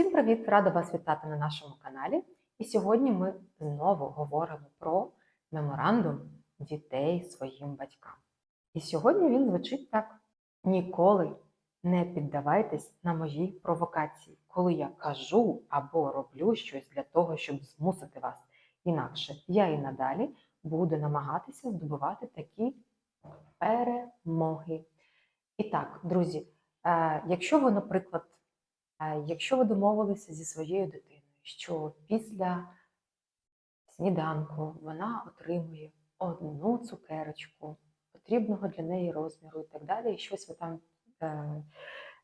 Всім привіт! Рада вас вітати на нашому каналі. І сьогодні ми знову говоримо про меморандум дітей своїм батькам. І сьогодні він звучить так: ніколи не піддавайтесь на мої провокації, коли я кажу або роблю щось для того, щоб змусити вас. Інакше я і надалі буду намагатися здобувати такі перемоги. І так, друзі, е, якщо ви, наприклад, Якщо ви домовилися зі своєю дитиною, що після сніданку вона отримує одну цукерочку потрібного для неї розміру і так далі, і щось ви там е,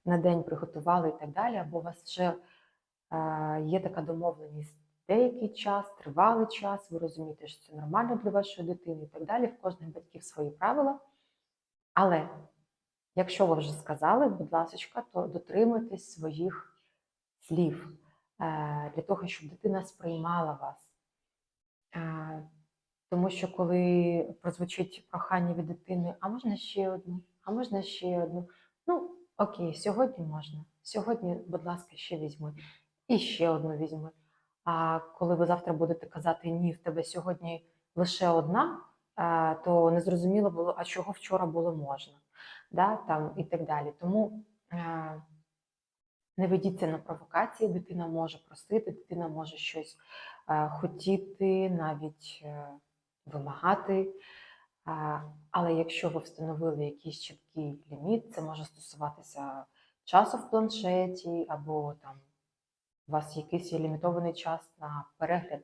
на день приготували і так далі, або у вас вже е, є така домовленість деякий час, тривалий час, ви розумієте, що це нормально для вашої дитини і так далі, в кожних батьків свої правила. Але Якщо ви вже сказали, будь ласка, то дотримуйтесь своїх слів е, для того, щоб дитина сприймала вас. Е, тому що коли прозвучить прохання від дитини, а можна ще одну, а можна ще одну. Ну, окей, сьогодні можна. Сьогодні, будь ласка, ще візьми. І ще одну візьми. А коли ви завтра будете казати ні, в тебе сьогодні лише одна, е, то незрозуміло було, а чого вчора було можна да, там, і так далі. Тому не ведіться на провокації, дитина може просити, дитина може щось е, хотіти, навіть е, вимагати. Е, але якщо ви встановили якийсь чіткий ліміт, це може стосуватися часу в планшеті, або там у вас якийсь є лімітований час на перегляд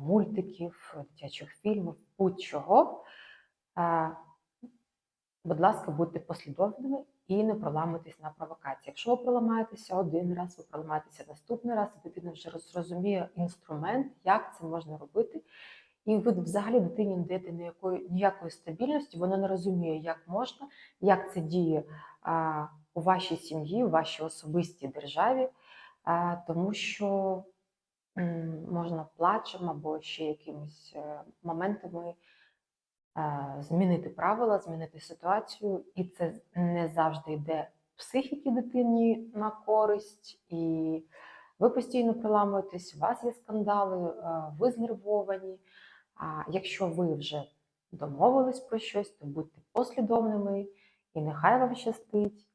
мультиків, дитячих фільмів, будь-чого. Будь ласка, будьте послідовними і не проламуйтесь на провокації. Якщо ви проламаєтеся один раз, ви проламаєтеся наступний раз, дитина вже зрозуміє інструмент, як це можна робити. І ви взагалі дитині не даєте ніякої, ніякої стабільності, вона не розуміє, як можна, як це діє а, у вашій сім'ї, у вашій особистій державі, а, тому що м, можна плачем або ще якимись е, моментами. Е, змінити правила, змінити ситуацію, і це не завжди йде психіки дитині на користь, і ви постійно проламуєтесь, у вас є скандали, е, ви знервовані. А якщо ви вже домовились про щось, то будьте послідовними, і нехай вам щастить.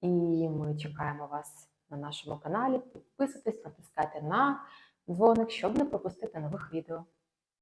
І ми чекаємо вас на нашому каналі. Підписуйтесь, натискайте на дзвоник, щоб не пропустити нових відео.